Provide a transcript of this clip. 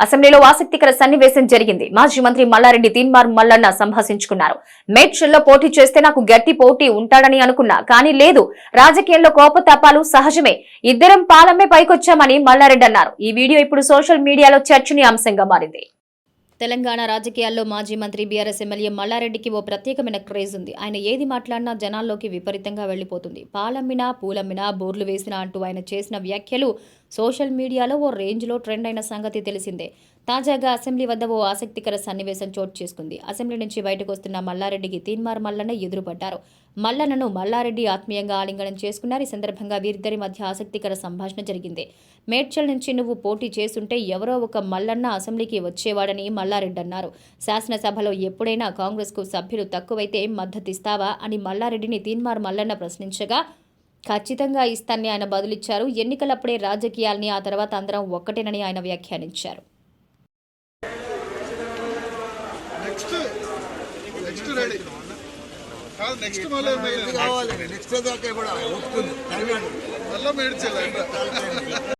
అసెంబ్లీలో ఆసక్తికర సన్నివేశం జరిగింది. మాజీ మంత్రి మల్లారెడ్డి తీన్మార్ మల్లన్న సంభాషించుకున్నారు. మేడ్చల్లో పోటీ చేస్తే నాకు గట్టి పోటీ ఉంటాడని అనుకున్నా కానీ లేదు. రాజకీయాల్లో కోపతాపాలు సహజమే. ఇద్దరం పాలమ్మే పైకొచ్చామని మల్లారెడ్డి అన్నారు. ఈ వీడియో ఇప్పుడు సోషల్ మీడియాలో చర్చనీయాంశంగా మారింది. తెలంగాణ రాజకీయాల్లో మాజీ మంత్రి బీఆర్ఎస్ ఎమ్మెల్యే మల్లారెడ్డికి ఓ ప్రత్యేకమైన క్రేజ్ ఉంది. ఆయన ఏది మాట్లాడినా జనాల్లోకి విపరీతంగా వెళ్ళిపోతుంది పాలమ్మినా పూలమ్మినా బోర్లు వేసినా అంటూ ఆయన చేసిన వ్యాఖ్యలు సోషల్ మీడియాలో ఓ రేంజ్లో ట్రెండ్ అయిన సంగతి తెలిసిందే. తాజాగా అసెంబ్లీ వద్ద ఓ ఆసక్తికర సన్నివేశం చోటు చేసుకుంది. అసెంబ్లీ నుంచి బయటకు వస్తున్న మల్లారెడ్డికి తీన్మార్ మల్లన్న ఎదురుపడ్డారు. మల్లన్నను మల్లారెడ్డి ఆత్మీయంగా ఆలింగనం చేసుకున్నారు. ఈ సందర్భంగా వీరిద్దరి మధ్య ఆసక్తికర సంభాషణ జరిగింది. మేడ్చల్ నుంచి నువ్వు పోటీ చేసుంటే ఎవరో ఒక మల్లన్న అసెంబ్లీకి వచ్చేవాడని మల్లారెడ్డి అన్నారు శాసనసభలో ఎప్పుడైనా కాంగ్రెస్కు సభ్యులు తక్కువైతే మద్దతిస్తావా అని మల్లారెడ్డిని తీన్మార్ మల్లన్న ప్రశ్నించగా ఖచ్చితంగా ఇస్తానని ఆయన బదులిచ్చారు. ఎన్నికలప్పుడే రాజకీయాల్ని ఆ తర్వాత అందరం ఒక్కటేనని ఆయన వ్యాఖ్యానించారు. నెక్స్ట్ నెక్స్ట్ దాకా కూడా